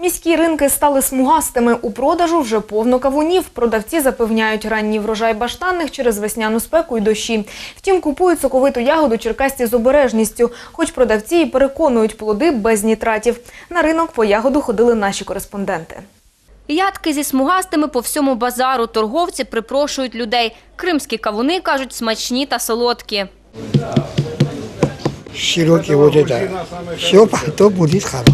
Міські ринки стали смугастими. У продажу вже повно кавунів. Продавці запевняють ранній врожай баштанних через весняну спеку і дощі. Втім, купують соковиту ягоду черкасці з обережністю, хоч продавці і переконують плоди без нітратів. На ринок по ягоду ходили наші кореспонденти. Ядки зі смугастими по всьому базару. Торговці припрошують людей. Кримські кавуни, кажуть, смачні та солодкі. широкий вот это. Все потом будет хорошо.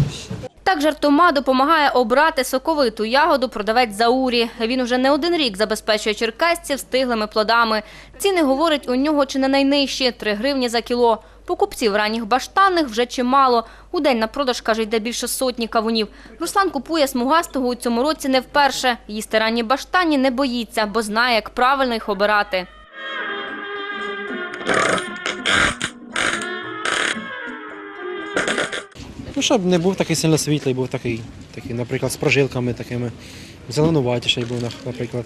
Так жартома допомагає обрати соковиту ягоду продавець Заурі. Він уже не один рік забезпечує черкасців стиглими плодами. Ціни, говорить, у нього чи не найнижчі – 3 гривні за кіло. Покупців ранніх баштанних вже чимало. У день на продаж, каже, йде більше сотні кавунів. Руслан купує смугастого у цьому році не вперше. Їсти ранні баштані не боїться, бо знає, як правильно їх обирати. Ну, щоб не був такий сильно світлий, був такий, такий, наприклад, з прожилками такими, зеленуватіший був, наприклад.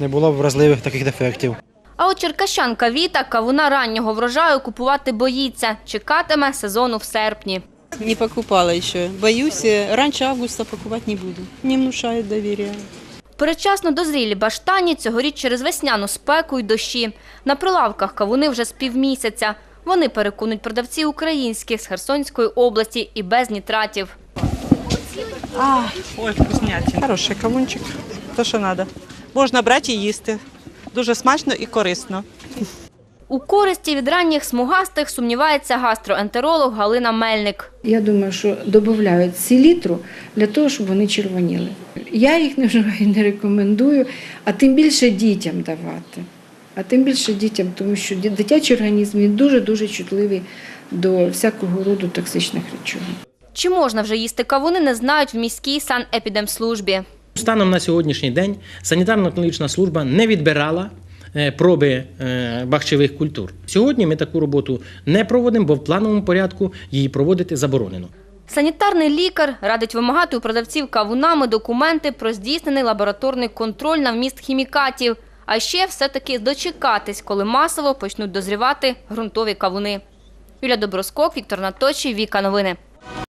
Не було вразливих таких дефектів. А от черкащанка Віта кавуна раннього врожаю купувати боїться. Чекатиме сезону в серпні. Не покупала еще. Боюсь, э, раньше августа покупать не буду. Не внушает доверия. Передчасно дозрілі баштані цьогоріч через весняну спеку й дощі. На прилавках кавуни вже з півмісяця. Вони переконують продавці українських з Херсонської області і без нітратів. Ой, вкуснятина. Хороший кавунчик, то що треба. Можна брати і їсти. Дуже смачно і корисно. У користі від ранніх смугастих сумнівається гастроентеролог Галина Мельник. Я думаю, що додають селітру для того, щоб вони червоніли. Я їх не вживаю, не рекомендую, а тим більше дітям давати. А тим більше дітям, тому що ді- дитячий організм він дуже-дуже чутливий до всякого роду токсичних речовин. Чи можна вже їсти кавуни, не знають в міській санепідемслужбі. Станом на сьогоднішній день санітарно-клінічна служба не відбирала е, проби е, бахчевих культур. Сьогодні ми таку роботу не проводимо, бо в плановому порядку її проводити заборонено. Санітарний лікар радить вимагати у продавців кавунами документи про здійснений лабораторний контроль на вміст хімікатів, а ще все-таки дочекатись, коли масово почнуть дозрівати ґрунтові кавуни. Юля Доброскок, Віктор Наточий, Віка Новини.